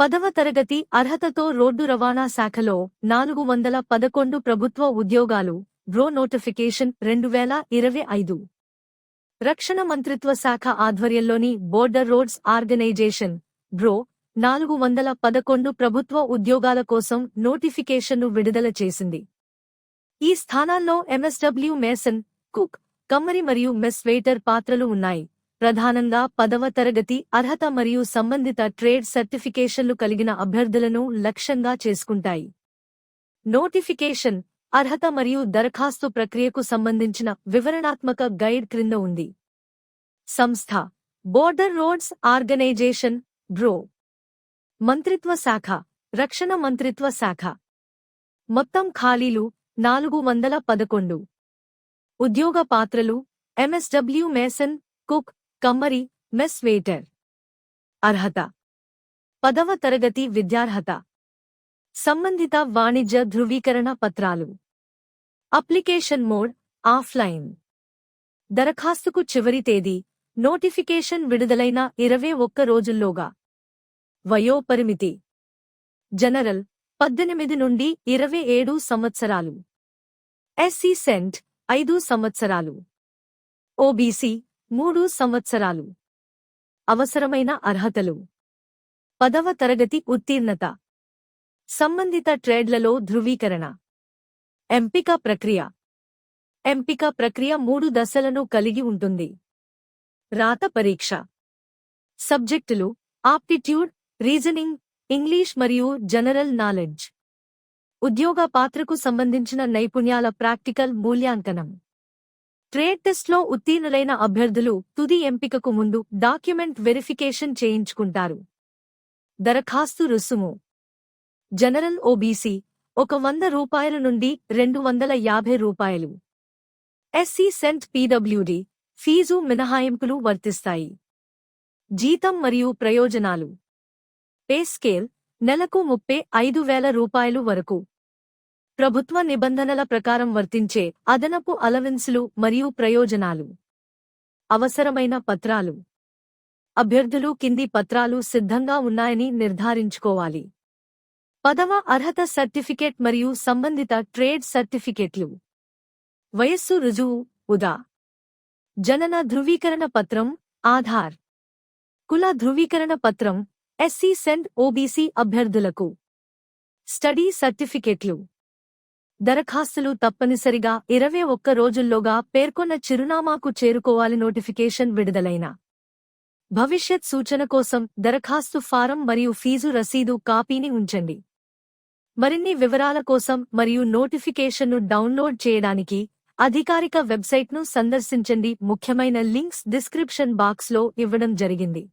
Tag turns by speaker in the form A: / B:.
A: పదవ తరగతి అర్హతతో రోడ్డు రవాణా శాఖలో నాలుగు వందల పదకొండు ప్రభుత్వ ఉద్యోగాలు బ్రో నోటిఫికేషన్ రెండు వేల ఇరవై ఐదు. రక్షణ మంత్రిత్వ శాఖ ఆధ్వర్యంలోని బోర్డర్ రోడ్స్ ఆర్గనైజేషన్ బ్రో నాలుగు వందల పదకొండు ప్రభుత్వ ఉద్యోగాల కోసం నోటిఫికేషన్ను విడుదల చేసింది. ఈ స్థానాల్లో ఎంఎస్డబ్ల్యూ మేసన్ కుక్ కమ్మరి మరియు మెస్ వెయిటర్ పాత్రలు ఉన్నాయి. ప్రధానంగా పదవ తరగతి అర్హత మరియు సంబంధిత ట్రేడ్ సర్టిఫికేషన్లు కలిగిన అభ్యర్థులను లక్ష్యంగా చేసుకుంటాయి. నోటిఫికేషన్ అర్హత మరియు దరఖాస్తు ప్రక్రియకు సంబంధించిన వివరణాత్మక గైడ్ క్రింద ఉంది. సంస్థ బోర్డర్ రోడ్స్ ఆర్గనైజేషన్ బ్రో. మంత్రిత్వ శాఖ రక్షణ మంత్రిత్వ శాఖ. మొత్తం ఖాళీలు నాలుగు వందల పదకొండు. ఉద్యోగ పాత్రలు ఎంఎస్డబ్ల్యూ మేసన్ కుక్ కమ్మరి మెస్ వెయిటర్. అర్హత. పదవ తరగతి విద్యార్హత. సంబంధిత వాణిజ్య ధృవీకరణ పత్రాలు. Application mode offline. దరఖాస్తుకు చివరి తేదీ నోటిఫికేషన్ విడుదలైన ఇరవై ఒక్క రోజుల్లోగా. వయోపరిమితి. జనరల్ పద్దెనిమిది నుండి ఇరవై ఏడు సంవత్సరాలు. ఎస్సీ సెంట్ ఐదు సంవత్సరాలు. ఓబీసీ మూడు సంవత్సరాలు. అవసరమైన అర్హతలు. పదవ తరగతి ఉత్తీర్ణత. సంబంధిత ట్రేడ్లలో ధృవీకరణ. ఎంపిక ప్రక్రియ. ఎంపిక ప్రక్రియ మూడు దశలను కలిగి ఉంటుంది. రాత పరీక్ష. సబ్జెక్టులు ఆప్టిట్యూడ్ రీజనింగ్ ఇంగ్లీష్ మరియు జనరల్ నాలెడ్జ్. ఉద్యోగ పాత్రకు సంబంధించిన నైపుణ్యాల ప్రాక్టికల్ మూల్యాంకనం. ట్రేడ్ టెస్ట్లో ఉత్తీర్ణులైన అభ్యర్థులు తుది ఎంపికకు ముందు డాక్యుమెంట్ వెరిఫికేషన్ చేయించుకుంటారు. దరఖాస్తు రుసుము. జనరల్ ఓబీసీ ఒక వంద రూపాయల నుండి రెండు వందల యాభై రూపాయలు. ఎస్సీ సెంట్ పీడబ్ల్యూడి ఫీజు మినహాయింపులు వర్తిస్తాయి. జీతం మరియు ప్రయోజనాలు. పే స్కేల్ నెలకు ముప్పై ఐదు వేల రూపాయలు వరకు. ప్రభుత్వ నిబంధనల ప్రకారం వర్తించే అదనపు అలవెన్సులు మరియు ప్రయోజనాలు. అవసరమైన పత్రాలు. అభ్యర్థులు కింది పత్రాలు సిద్ధంగా ఉన్నాయని నిర్ధారించుకోవాలి. పదవ అర్హత సర్టిఫికేట్ మరియు సంబంధిత ట్రేడ్ సర్టిఫికేట్లు. వయస్సు రుజువు ఉదా జనన ధృవీకరణ పత్రం ఆధార్. కుల ధృవీకరణ పత్రం ఎస్సీ సెంట్ ఓబీసీ అభ్యర్థులకు. స్టడీ సర్టిఫికేట్లు. దరఖాస్తులు తప్పనిసరిగా ఇరవై ఒక్క రోజుల్లోగా పేర్కొన్న చిరునామాకు చేరుకోవాలి నోటిఫికేషన్ విడుదలైన. భవిష్యత్ సూచన కోసం దరఖాస్తు ఫారం మరియు ఫీజు రసీదు కాపీని ఉంచండి. మరిన్ని వివరాల కోసం మరియు నోటిఫికేషన్ను డౌన్లోడ్ చేయడానికి అధికారిక వెబ్సైట్ను సందర్శించండి. ముఖ్యమైన లింక్స్ డిస్క్రిప్షన్ బాక్స్లో ఇవ్వడం జరిగింది.